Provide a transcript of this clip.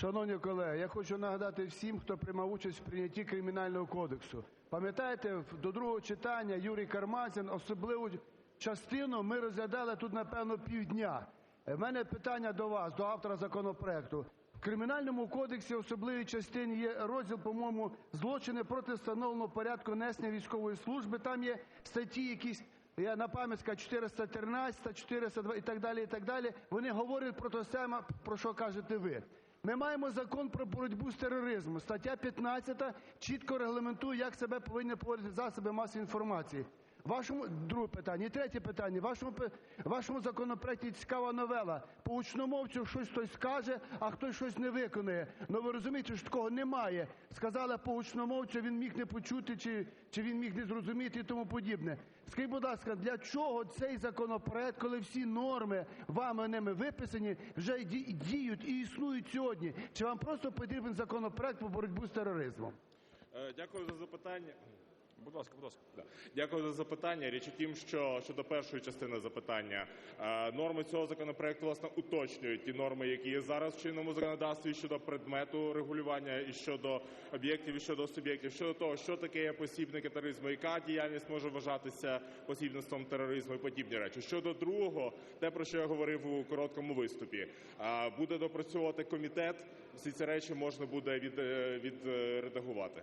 Шановні колеги, я хочу нагадати всім, хто приймав участь в прийнятті Кримінального кодексу. Пам'ятаєте, до другого читання Юрій Кармазін особливу частину ми розглядали тут, напевно, півдня. У мене питання до вас, до автора законопроекту. В Кримінальному кодексі особливій частині є розділ, по-моєму, злочини проти встановленого порядку несення військової служби. Там є статті якісь, я на пам'ять скажу, 413, 402 і так далі, і так далі. Вони говорять про те саме, про що кажете ви. Ми маємо Закон про боротьбу з тероризмом. Стаття 15 чітко регламентує, як себе повинні поводити засоби масової інформації. Вашому друге питання. І третє питання. Вашому вашому законопроекті цікава новела. По гучномовцю щось хтось скаже, а хтось щось не виконує. Ну ви розумієте, що такого немає. Сказали по гучномовцю, він міг не почути, чи, він міг не зрозуміти і тому подібне. Скажіть, будь ласка, для чого цей законопроект, коли всі норми вами ними виписані, вже ді- діють і існують сьогодні? Чи вам просто потрібен законопроект по боротьбу з тероризмом? Е, Дякую за запитання. Будь ласка, будь ласка. Да. Дякую за запитання. Річ у тім, що щодо першої частини запитання, е, норми цього законопроекту власне уточнюють ті норми, які є зараз в чинному законодавстві щодо предмету регулювання і щодо об'єктів, і щодо суб'єктів, щодо того, що таке є посібники тероризму, яка діяльність може вважатися посібництвом тероризму і подібні речі. Щодо другого, те про що я говорив у короткому виступі, е, буде допрацьовувати комітет. Всі ці речі можна буде від, е, відредагувати.